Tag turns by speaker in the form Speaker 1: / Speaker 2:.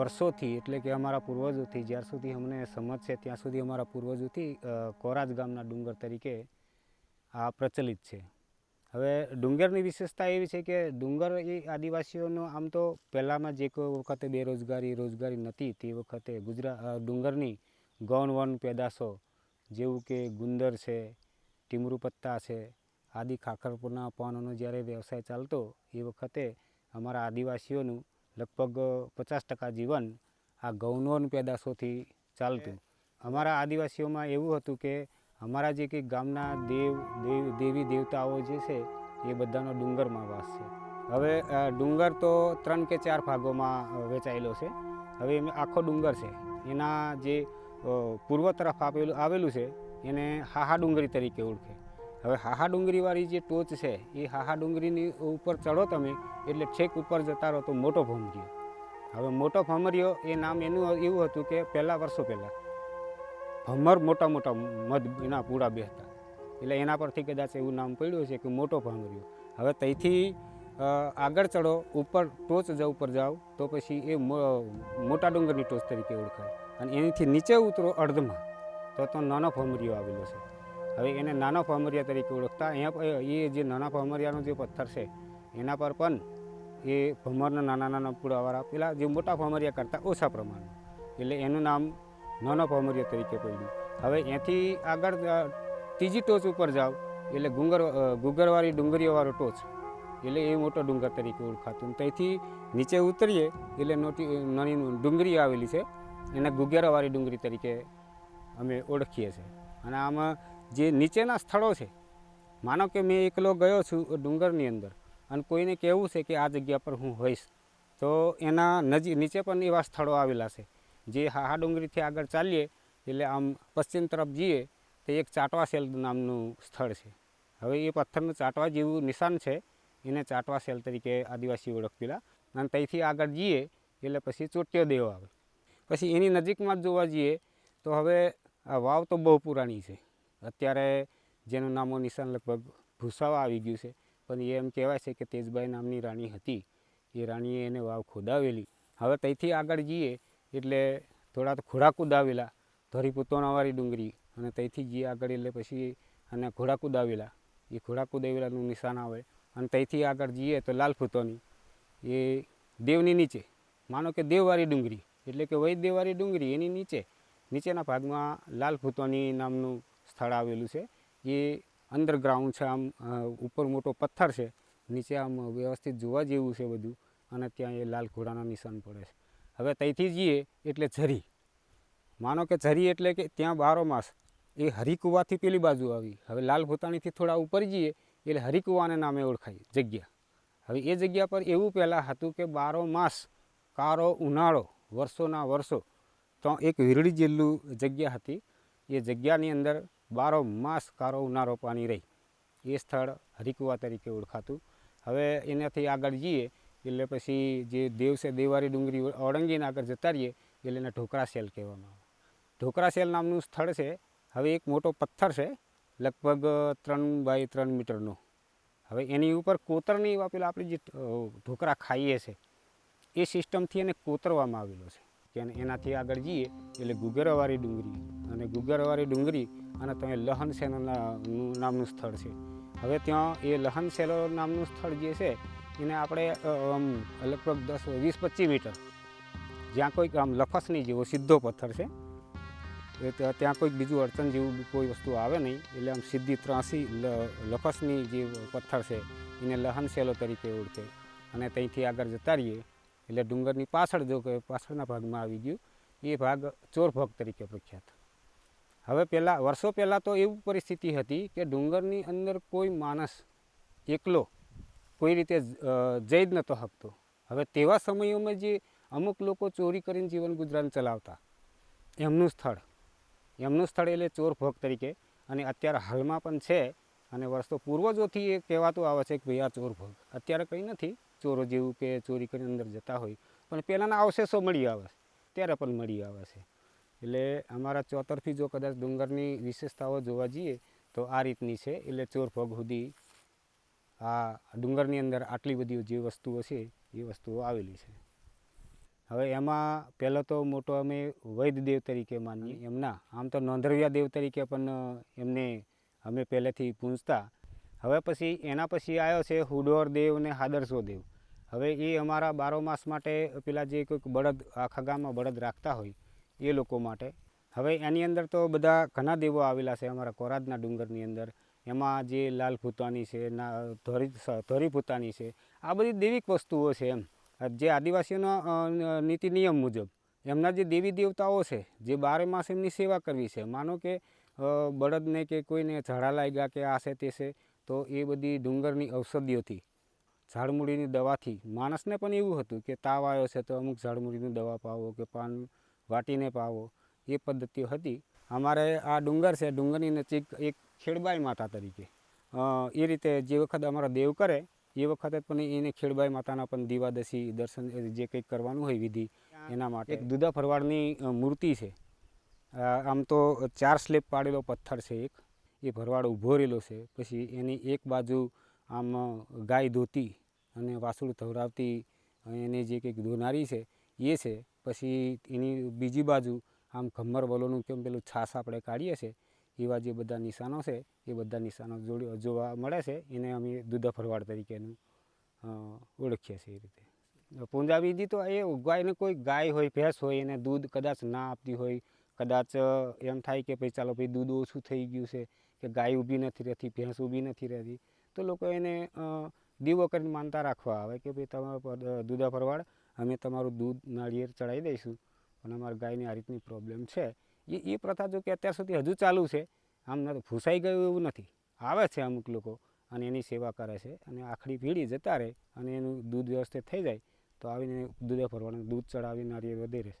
Speaker 1: વર્ષોથી, એટલે કે અમારા પૂર્વજોથી, જ્યાર સુધી અમને સમજ છે, ત્યાં સુધી અમારા પૂર્વજોથી કોરાજ ગામના ડુંગર તરીકે આ પ્રચલિત છે. હવે ડુંગરની વિશેષતા એવી છે કે ડુંગર એ આદિવાસીઓનો આમ તો પહેલાંમાં જે કોઈ વખતે બેરોજગારી, રોજગારી નહોતી, તે વખતે ગુજરાત ડુંગરની ગૌણ વન પેદાશો જેવું કે ગુંદર છે, ટીમરૂ પત્તા છે, આદિ ખાખરપુરના પાનોનો જ્યારે વ્યવસાય ચાલતો, એ વખતે અમારા આદિવાસીઓનું લગભગ પચાસ ટકા જીવન આ ઘઉંનો પેદાશોથી ચાલતું. અમારા આદિવાસીઓમાં એવું હતું કે અમારા જે કંઈક ગામના દેવ દેવ, દેવી દેવતાઓ જે છે, એ બધાનો ડુંગરમાં વાસ છે. હવે ડુંગર તો ત્રણ કે ચાર ભાગોમાં વેચાયેલો છે. હવે આખો ડુંગર છે. એના જે પૂર્વ તરફ આપેલું, આવેલું છે, એને હાહા ડુંગરી તરીકે ઓળખે. હવે હાહા ડુંગરીવાળી જે ટોચ છે, એ હાહા ડુંગરીની ઉપર ચડો તમે, એટલે છેક ઉપર જતા રહો તો મોટો ભમરીયો હવે મોટો ભમરીયો, એ નામ એનું એવું હતું કે પહેલાં વર્ષો પહેલાં. ભમર મોટા મોટા મધ એના પૂરા બેહતા. એટલે એના પરથી કદાચ એવું નામ પડ્યું છે કે મોટો ભમરીયો. હવે ત્યાંથી આગળ ચડો ઉપર ટોચ જ ઉપર જાઓ, તો પછી એ મોટા ડુંગરની ટોચ તરીકે ઓળખાય. અને એનીથી નીચે ઉતરો અર્ધમાં તો તો નાનો ભમરીયો આવેલો છે. હવે એને નાનો ભમરિયા તરીકે ઓળખતા. અહીંયા એ જે નાના ભમરિયાનો જે પથ્થર છે, એના પર પણ એ ભમરના નાના નાના પૂળાવાળા, પેલા જે મોટા ભમરિયા કરતાં ઓછા પ્રમાણમાં. એટલે એનું નામ નાનો ભમરિયા તરીકે પડ્યું. હવે એથી આગળ ત્રીજી ટોચ ઉપર જાઓ, એટલે ગુંગર ગુગરવાળી ડુંગરીઓવાળો ટોચ. એટલે એ મોટો ડુંગર તરીકે ઓળખાતું. ત્યાંથી નીચે ઉતરીએ, એટલે નોટી નાની ડુંગરી આવેલી છે. એને ગુગેરાવાળી ડુંગરી તરીકે અમે ઓળખીએ છીએ. અને આમાં જે નીચેના સ્થળો છે. માનો કે મેં એકલો ગયો છું ડુંગરની અંદર અને કોઈને કહેવું છે કે આ જગ્યા પર હું હોઈશ, તો એના નજીક નીચે પણ એવા સ્થળો આવેલા છે. જે હાહા ડુંગરીથી આગળ ચાલીએ, એટલે આમ પશ્ચિમ તરફ જઈએ, તો એક ચાટવા સેલ નામનું સ્થળ છે. હવે એ પથ્થરનું ચાટવા જેવું નિશાન છે. એને ચાટવા સેલ તરીકે આદિવાસી ઓળખપેલા અને ત્યાંથી આગળ જઈએ, એટલે પછી ચોટ્યો દેવ આવે. પછી એની નજીકમાં જોવા જઈએ, તો હવે આ વાવ તો બહુ પુરાણી છે. અત્યારે જેનું નામો નિશાન લગભગ ભૂસાવા આવી ગયું છે, પણ એ એમ કહેવાય છે કે તેજબાઈ નામની રાણી હતી. એ રાણીએ એને વાવ ખોદાવેલી. હવે ત્યાંથી આગળ જઈએ, એટલે થોડા તો કુદાવેલા ધરી ધોરીપુતોણાવાળી ડુંગરી, અને ત્યાંથી જઈએ આગળ એટલે પછી અને ઘોડા કુદાવેલા એ ઘોડા કુદાવેલાનું નિશાન આવે. અને ત્યાંથી આગળ જઈએ તો લાલફૂતોની એ દેવની નીચે. માનો કે દેવવાળી ડુંગરી, એટલે કે વૈદ દેવવાળી ડુંગરી એની નીચે. નીચેના ભાગમાં લાલ ભૂતોની નામનું સ્થળ આવેલું છે એ અંડરગ્રાઉન્ડ છે આમ ઉપર મોટો પથ્થર છે, નીચે આમ વ્યવસ્થિત જોવા જેવું છે બધું, અને ત્યાં એ લાલ ઘોડાના નિશાન પડે છે. હવે ત્યાંથી જઈએ એટલે ઝરી. માનો કે ઝરી એટલે કે ત્યાં બારો માસ. એ હરિકુવાથી પેલી બાજુ આવી. હવે લાલ ભૂતાણીથી થોડા ઉપર જઈએ, એટલે હરિકુવાને નામે ઓળખાય જગ્યા. હવે એ જગ્યા પર એવું પહેલાં હતું કે બારો માસ, કારો ઉનાળો, વર્ષોના વર્ષો, તો એક વીરડી જેટલું જગ્યા હતી. એ જગ્યાની અંદર બારો માસ કારો ઉનારો પાણી રહી. એ સ્થળ હરિકુવા તરીકે ઓળખાતું. હવે એનાથી આગળ જઈએ, એટલે પછી જે દેવ છે દેવારી ડુંગરી ઓળંગીને આગળ જતા રહીએ, એટલે એને ઢોકરા સેલ કહેવામાં આવે. ઢોકરા સેલ નામનું સ્થળ છે, હવે એક મોટો પથ્થર છે, લગભગ ત્રણ બાય ત્રણ મીટરનો. હવે એની ઉપર કોતરની પેલા આપણે જે ઢોકરા ખાઈએ છે, એ સિસ્ટમથી એને કોતરવામાં આવેલો છે. કે એને- એનાથી આગળ જઈએ એટલે ગુગરવાળી ડુંગરી અને ગુગરવાળી ડુંગરી અને ત્યાં લહન સેનો નામનું સ્થળ છે. હવે ત્યાં એ લહન સેલો નામનું સ્થળ જે છે, એને આપણે આમ લગભગ દસ, વીસ, પચીસ મીટર, જ્યાં કોઈક આમ લફસની જેવો સીધો પથ્થર છે ત્યાં- કોઈક બીજું અડચણ જેવું કોઈ વસ્તુ આવે નહીં, એટલે આમ સીધી ત્રાસી લફસની જે પથ્થર છે, એને લહન સેલો તરીકે ઓળખે. અને ત્યાંથી આગળ જતા રહીએ. એટલે ડુંગરની પાછળ જો કે પાછળના ભાગમાં આવી ગયું, એ ભાગ ચોર ભાગ તરીકે પ્રખ્યાત. હવે પહેલાં, વર્ષો પહેલાં તો એવી પરિસ્થિતિ હતી કે ડુંગરની અંદર કોઈ માણસ એકલો કોઈ રીતે જઈ જ નહોતો શકતો હવે તેવા સમયોમાં જે અમુક લોકો ચોરી કરીને જીવન ગુજરાન ચલાવતા, એમનું સ્થળ એમનું સ્થળ એટલે ચોર ભોગ તરીકે, અને અત્યારે હાલમાં પણ છે, અને વર્ષો પૂર્વજોથી એ કહેવાતું આવે છે કે ભાઈ આ ચોર ભોગ. અત્યારે કંઈ નથી. ચોરો જેવું કે ચોરી કરીને અંદર જતા હોય. પણ પહેલાંના અવશેષો મળી આવે છે. ત્યારે પણ મળી આવે છે. એટલે અમારા ચોતરફી જો કદાચ ડુંગરની વિશેષતાઓ જોવા જઈએ તો આ રીતની છે. એટલે ચોર ભોગ સુધી આ ડુંગરની અંદર આટલી બધી જે વસ્તુઓ છે એ વસ્તુઓ આવેલી છે. હવે એમાં પહેલો તો મોટો અમે વૈદ્ય દેવ તરીકે માનીએ. એમના. આમ તો નોંધરવિયા દેવ તરીકે પણ એમને અમે પહેલેથી પૂંજતા. હવે પછી એના પછી આવ્યો છે હુડોર દેવ ને હાદરસો દેવ. હવે એ અમારા બારો માસ માટે પેલા જે કોઈક બળદ આખા ગામમાં બળદ રાખતા હોય, એ લોકો માટે. હવે એની અંદર તો બધા ઘણા દેવો આવેલા છે અમારા કોરાદના ડુંગરની અંદર. એમાં જે લાલ ભૂતાની છે, ના, ધોરી ધોરી ભૂતાની છે, આ બધી દૈવિક વસ્તુઓ છે એમ. જે આદિવાસીઓના નીતિ નિયમ મુજબ. એમના જે દેવી દેવતાઓ છે, જે બારે માસ એમની સેવા કરવી છે. માનો કે બળદને કે કોઈને ઝાડા લાગ્યા કે આ છે તે છે તો એ બધી ડુંગરની ઔષધિઓથી ઝાડમૂળીની દવાથી. માણસને પણ એવું હતું કે તાવ આવ્યો છે તો અમુક ઝાડમૂળીની દવા પાવો કે પાન વાટીને પાવો. એ પદ્ધતિઓ હતી. અમારે આ ડુંગર છે, ડુંગરની નજીક એક ખેડબાઈ માતા તરીકે. એ રીતે જે વખત અમારો દેવ કરે, એ વખતે પણ એને ખેડબાઈ માતાના પણ દીવાદશી દર્શન જે કંઈક કરવાનું હોય વિધિ, એના માટે. એક દુધા ફરવાડની મૂર્તિ છે. આમ તો ચાર સ્લેબ પાડેલો પથ્થર છે એક. એ ભરવાડ ઊભો રહેલો છે. પછી એની એક બાજુ આમ ગાય ધોતી અને વાસુડ ધવરાવતી એને જે કંઈક ધોનારી છે, એ છે. પછી એની બીજી બાજુ આમ ખમ્મર વલોનું કેમ પેલું છાસ આપણે કાઢીએ છીએ એવા જે બધા નિશાનો છે, એ બધા નિશાનો જોડી જોવા મળે છે. એને અમે દૂધા ભરવાડ તરીકેનું ઓળખીએ છીએ એ રીતે. પૂંજા વિધિ તો એ ગાયને કોઈ ગાય હોય, ભેંસ હોય, એને દૂધ કદાચ ના આપતી હોય કદાચ એમ થાય કે ભાઈ ચાલો ભાઈ દૂધ ઓછું થઈ ગયું છે, કે ગાય ઊભી નથી રહેતી, ભેંસ ઊભી નથી રહેતી, તો લોકો એને દીવો કરીને માનતા રાખવા આવે કે ભાઈ તમારા દૂધા ભરવાડ અમે તમારું દૂધ નાળિયેર ચડાવી દઈશું. પણ અમારા ગાયની આ રીતની પ્રોબ્લેમ છે. એ એ પ્રથા જો કે અત્યાર સુધી હજુ ચાલુ છે, આમ નથી ભૂસાઈ ગયું એવું નથી. આવે છે અમુક લોકો, અને એની સેવા કરે છે, અને આખડી પીઢી જતા રહે, અને એનું દૂધ વ્યવસ્થિત થઈ જાય, તો આવીને દૂધે ફરવાનું દૂધ ચડાવી નાળિયેર વધે રહે